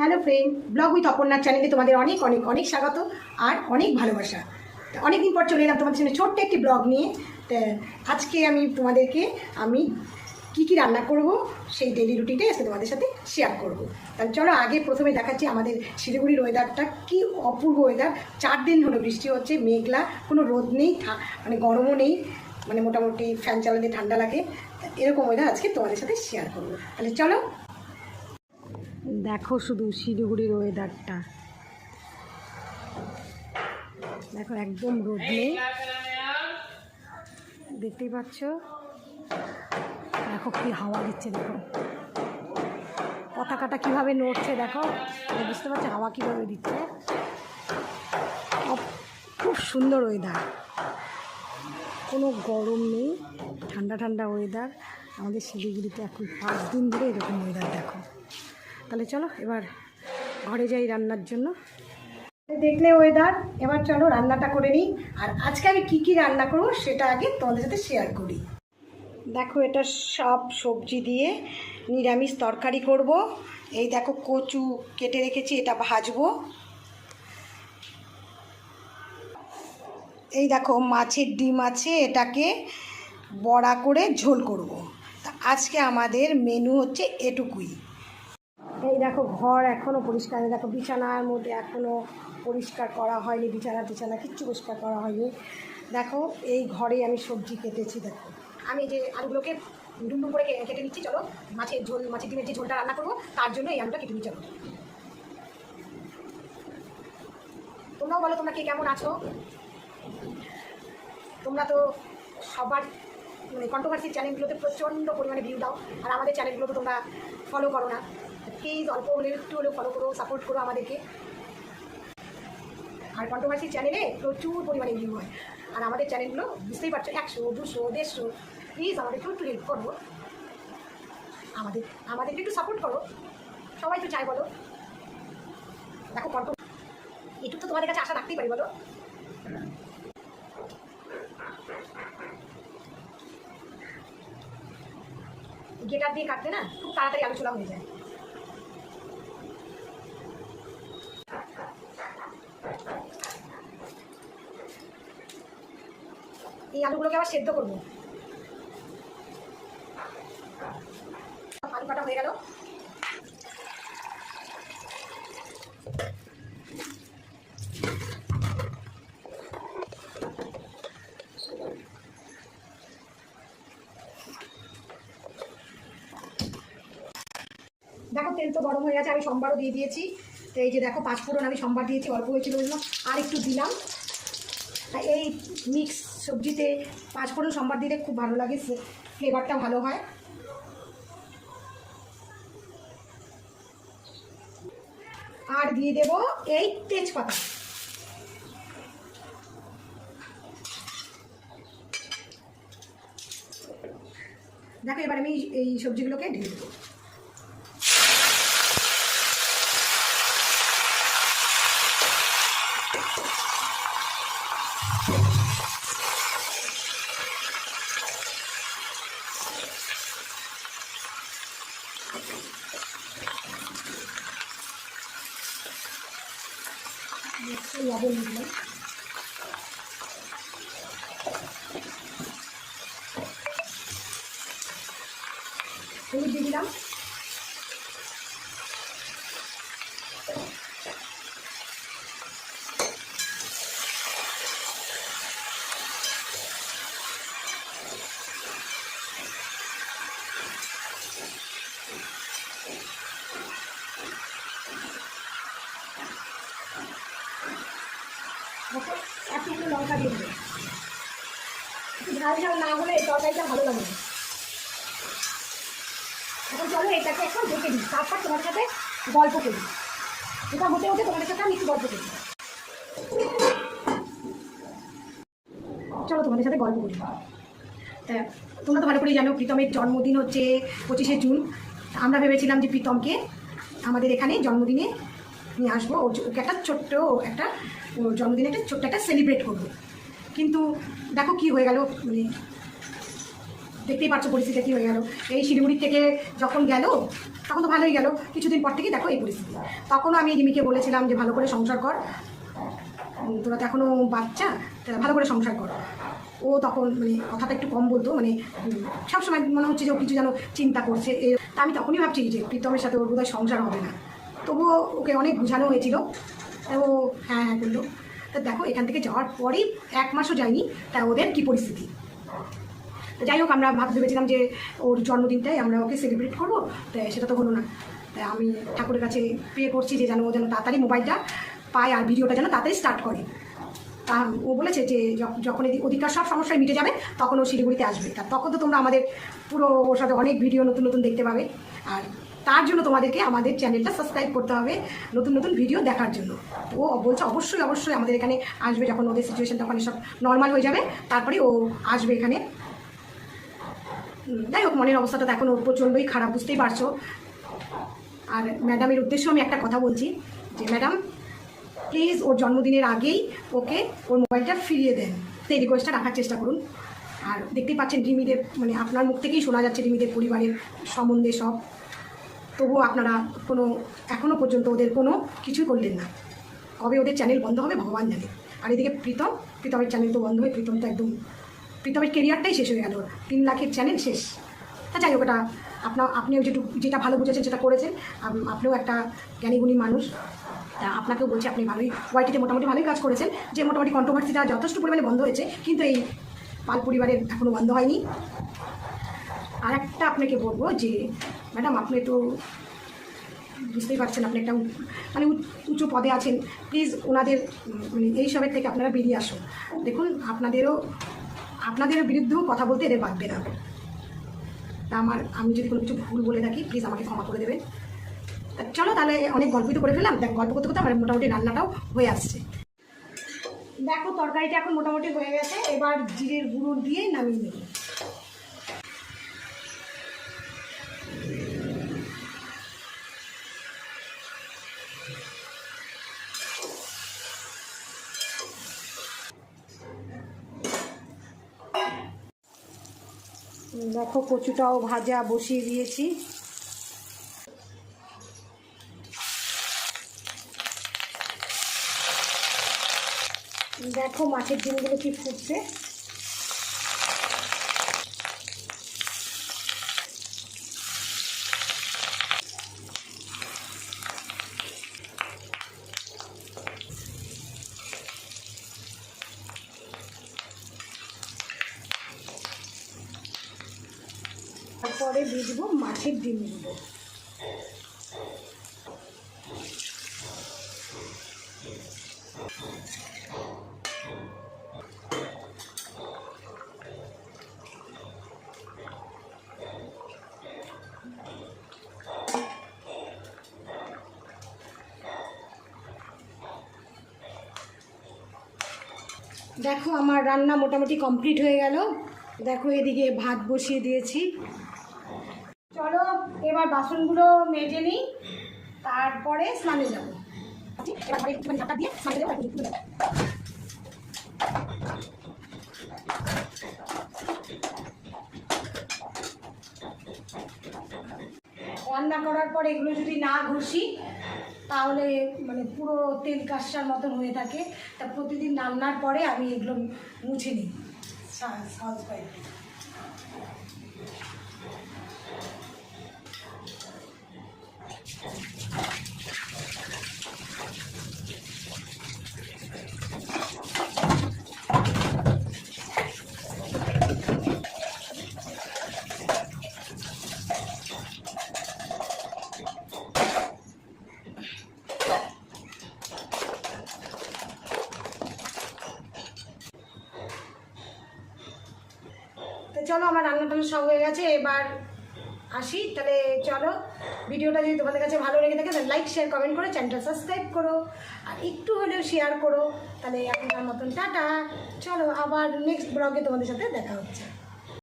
Hello friend blog with অপর্ণার চ্যানেলে তোমাদের অনেক অনেক অনেক স্বাগত আর অনেক ভালোবাসা। অনেকদিন পর চলে এলাম তোমাদের সামনে ছোট্ট একটি ব্লগ নিয়ে। আজকে আমি তোমাদেরকে আমি কি কি রান্না করব সেই ডেলি রুটিনটাই আজকে তোমাদের সাথে শেয়ার করব। তাহলে চলো আগে প্রথমে দেখাচ্ছি আমাদের শিলিগুড়ির ওয়েদারটা কি অপূর্ব ওয়েদার চার দিন হলো বৃষ্টি হচ্ছে, মেঘলা, কোনো রোদ নেই মানে গরমও নেই মানে মোটামুটি ফ্যান চালালে ঠান্ডা লাগে। এরকম ওয়েদার আজকে তোমাদের সাথে শেয়ার করব। তাহলে চলো দেখো শুধু শিলিগুড়ির ওয়েদারটা দেখো একদম রোদ নেই। দেখতেই পাচ্ছ? দেখো কি হাওয়া দিচ্ছে, দেখো। পতাকাটা কীভাবে নড়ছে, দেখো। বুঝতে পারছ হাওয়া কীভাবে দিচ্ছে? খুব সুন্দর ওয়েদার কোনো গরম নেই, ঠান্ডা ঠান্ডা ওয়েদার আমাদের শিলিগুড়িতে এখন পাঁচ দিন ধরে এরকম ওয়েদার দেখো। তাহলে চলো, এবার ঘরে যাই রান্নার জন্য। দেখলে ওয়েদার এবার চলো রান্নাটা করে নিই। আর আজকে আমি কী কী রান্না করব সেটা আগে তোমাদের সাথে শেয়ার করি। দেখো, এটা সব সবজি দিয়ে নিরামিষ তরকারি করব। এই দেখো, কচু কেটে রেখেছি, এটা ভাজবো। এই দেখো, মাছের ডিম আছে, এটাকে বড়া করে ঝোল করব। আজকে আমাদের মেনু হচ্ছে এটুকুই। এই দেখো ঘর এখনও পরিষ্কার দেখো বিছানার মধ্যে এখনও পরিষ্কার করা হয়নি, বিছানা টিছানা কিচ্ছু পরিষ্কার করা হয়নি। দেখো এই ঘরে আমি সবজি কেটেছি, দেখো। আমি যে আলুগুলোকে ডুমডুম করে কেটে নিচ্ছি, চলো মাছের ঝোল, মাছের ডিমের যে ঝোলটা রান্না করব, তার জন্য এই আলুটা কেটে নিই, চলো। তোমরাও বলো, তোমরা কে কেমন আছো? তোমরা তো সবার মানে কন্ট্রোভার্সি চ্যানেলগুলোতে প্রচণ্ড পরিমাণে ভিউ দাও, আর আমাদের চ্যানেলগুলো তো তোমরা ফলো করো না। প্লিজ অল্প হলে একটু হলেও ফলো করো সাপোর্ট করো আমাদেরকে। আর কন্ট্রোভার্সি চ্যানেলে প্রচুর পরিমাণে ভিউ হয়। আর আমাদের চ্যানেলগুলো বুঝতেই পারছ, একশো, দুশো, দেড়শো প্লিজ আমাদেরকে একটু হেল্প করো। আমাদের, আমাদেরকে একটু সাপোর্ট করো। সবাই তো চাই বলো। দেখো কন্ট্রো একটু তো তোমাদের কাছে আশা রাখতেই পারি, বলো। গেটার দিয়ে কাটতে না, খুব তাড়াতাড়ি আলোচনা হয়ে যায়। এই আলুগুলোকে আবার সেদ্ধ করব। আলু কাটা হয়ে গেল। দেখো, তেল তো গরম হয়ে গেছে, আমি সোমবারও দিয়ে দিয়েছি। তো এই যে দেখো, পাঁচ পাঁচফোড়ন আমি সোমবার দিয়েছি, অল্প হয়েছিল ওই আর একটু দিলাম। এই মিক্স সবজিতে পাঁচফোড়ন সোমবার দিলে খুব ভালো লাগে ফ্লেভারটা ভালো হয়। আর দিয়ে দেব এই তেজপাতা। দেখো এবার আমি এই সবজিগুলোকে ঢেলে দেবো এই লবণ দিলাম হলুদ দিয়ে দিলাম এক টুকরো লঙ্কা দিয়ে দেবো ঝাল ঝাল না হলে তরকারিটা ভালো লাগে না। এখন চলো, এটাকে এখন ঢেকে দিই। তারপর তোমার সাথে গল্প করি। এটা হতে হতে তোমাদের সাথে আমি একটু গল্প করি। চলো, তোমাদের সাথে গল্প করি। তা, তোমরা তো ভালো করেই জানো, প্রীতমের জন্মদিন হচ্ছে পঁচিশে জুন। আমরা ভেবেছিলাম যে প্রীতমকে আমাদের এখানে জন্মদিনে নিয়ে আসব। ওকে একটা ছোট্ট একটা জন্মদিনে একটা ছোট্ট একটা সেলিব্রেট করব। কিন্তু দেখো কি হয়ে গেল মানে দেখতেই পাচ্ছ পরিস্থিতি কী হয়ে গেল। এই শিলিগুড়ি থেকে যখন গেল, তখন তো ভালোই গেল। কিছুদিন পর থেকেই দেখো এই পরিস্থিতি। তখনও আমি রিমিকে বলেছিলাম যে ভালো করে সংসার কর। তোরা তো এখনও বাচ্চা ভালো করে সংসার কর। ও তখন মানে কথাটা একটু কম বলতো মানে সবসময় মনে হচ্ছে যে ও কিছু যেন চিন্তা করছে। এ, তা আমি তখনই ভাবছি যে প্রীতমের সাথে ওর বোধহয় সংসার হবে না। তবুও ওকে অনেক বোঝানো হয়েছিল। ও হ্যাঁ হ্যাঁ করল তা দেখো, এখান থেকে যাওয়ার পরেই এক মাসও যায়নি, তা ওদের কী পরিস্থিতি? যাই হোক, আমরা ভাবতে ভেবেছিলাম যে ওর জন্মদিনটাই আমরা ওকে সেলিব্রেট করব। তাই সেটা তো হলো না। তাই আমি ঠাকুরের কাছে প্রে করছি যে যেন ও যেন তাড়াতাড়ি মোবাইলটা পায় আর ভিডিওটা যেন তাড়াতাড়ি স্টার্ট করে। তা ও বলেছে যে যখ- যখন ওদিককার সব সমস্যায় মিটে যাবে, তখন ও শিলিগুড়িতে আসবে। তা তখন তো তোমরা আমাদের পুরো ওর সাথে অনেক ভিডিও নতুন নতুন দেখতে পাবে। আর তার জন্য তোমাদেরকে আমাদের চ্যানেলটা সাবস্ক্রাইব করতে হবে নতুন নতুন ভিডিও দেখার জন্য। ও বলছে অবশ্যই অবশ্যই আমাদের এখানে আসবে যখন ওদের সিচুয়েশনটা ওখানে সব নর্মাল হয়ে যাবে। তারপরে ও আসবে এখানে। যাই হোক, মনের অবস্থাটা তো এখন ওর প্রচণ্ডই খারাপ, বুঝতেই পারছ। আর ম্যাডামের উদ্দেশ্যে আমি একটা কথা বলছি, যে ম্যাডাম প্লিজ ওর জন্মদিনের আগেই ওকে ওর মোবাইলটা ফিরিয়ে দেন। সেই রিকোয়েস্টটা রাখার চেষ্টা করুন। আর দেখতেই পাচ্ছেন রিমিদের মানে আপনার মুখ থেকেই শোনা যাচ্ছে রিমিদের পরিবারের সম্বন্ধে সব। তবুও আপনারা কোনো এখনও পর্যন্ত ওদের কোনো কিছুই করলেন না। কবে ওদের চ্যানেল বন্ধ হবে, ভগবান জানে। আর এদিকে প্রীতম, প্রীতমের চ্যানেল তো বন্ধ হয়ে প্রীতম তো একদম প্রীতমের কেরিয়ারটাই শেষ হয়ে গেল। তিন লাখের চ্যানেল শেষ। তা যাই হোক, ওটা আপনার আপনিও যেটু যেটা ভালো বুঝেছেন, সেটা করেছেন। আপনিও একটা জ্ঞানীগুণী মানুষ। তা আপনাকেও বলছি, আপনি ভালোই ওয়াইটিতে মোটামুটি ভালোই কাজ করেছেন। যে মোটামুটি কন্ট্রোভার্সিটা যথেষ্ট পরিমাণে বন্ধ হয়েছে, কিন্তু এই পাল পরিবারের এখনও বন্ধ হয়নি। আর একটা আপনাকে বলব যে, ম্যাডাম, আপনি তো বুঝতেই পারছেন, আপনি একটা মানে উঁচু পদে আছেন। প্লিজ ওনাদের মানে এইসবের থেকে আপনারা বেরিয়ে আসুন। দেখুন, আপনাদেরও আপনাদের বিরুদ্ধেও কথা বলতে এদের বাঁধবে না। তা আমার, আমি যদি কোনো কিছু ভুল বলে থাকি প্লিজ আমাকে ক্ষমা করে দেবেন। চলো তাহলে অনেক গল্পই তো করে ফেললাম। দেখ গল্প করতে করতে আমার মোটামুটি রান্নাটাও হয়ে আসছে। দেখো, তরকারিটা এখন মোটামুটি হয়ে গেছে। এবার জিরের গুঁড়ো দিয়ে নামিয়ে নেব। দেখো কচুটাও ভাজা বসিয়ে দিয়েছি। দেখো মাছের ডিমগুলো কি ফুটছে। তারপরে দিয়ে দেবো মাছের ডিমগুলো দেখো, আমার রান্না মোটামুটি কমপ্লিট হয়ে গেল। দেখো, এদিকে ভাত বসিয়ে দিয়েছি। এবার বাসনগুলো মেজে নিই, তারপরে স্নানে যাব। রান্না করার পর এগুলো যদি না ঘষি, তাহলে মানে পুরো তেল কাঁসার মতন হয়ে থাকে। তা প্রতিদিন রান্নার পরে আমি এগুলো মুছে নিই সহজ চলো, আমার রান্না টান্না সব হয়ে গেছে, এবার আসি। তাহলে চলো, ভিডিওটা যদি তোমাদের কাছে ভালো লেগে থাকে, তাহলে লাইক শেয়ার কমেন্ট করে চ্যানেলটা সাবস্ক্রাইব করো। আর একটু হলেও শেয়ার করো। তাহলে এখনকার মতন, টাটা। চলো, আবার নেক্সট ব্লগে তোমাদের সাথে দেখা হচ্ছে।